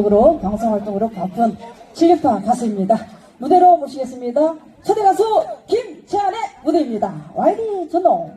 으로 방송 활동으로 바쁜 실력파 가수입니다. 무대로 모시겠습니다. 초대 가수 김채안의 무대입니다. 와이리 전동.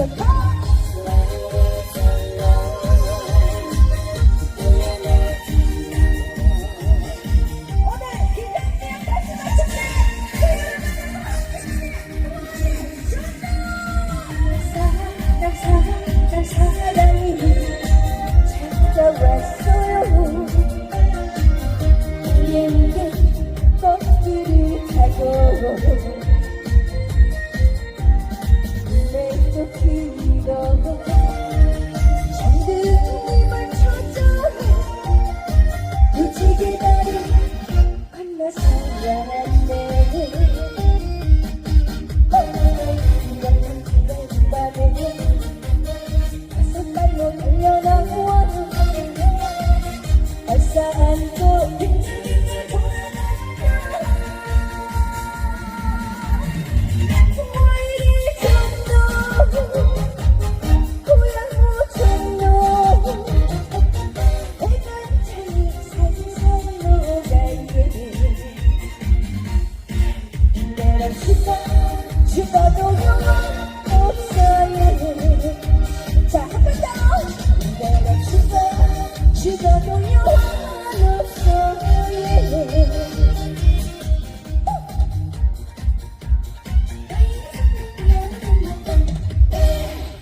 Come on! 있어도 없어요. 자한 번더.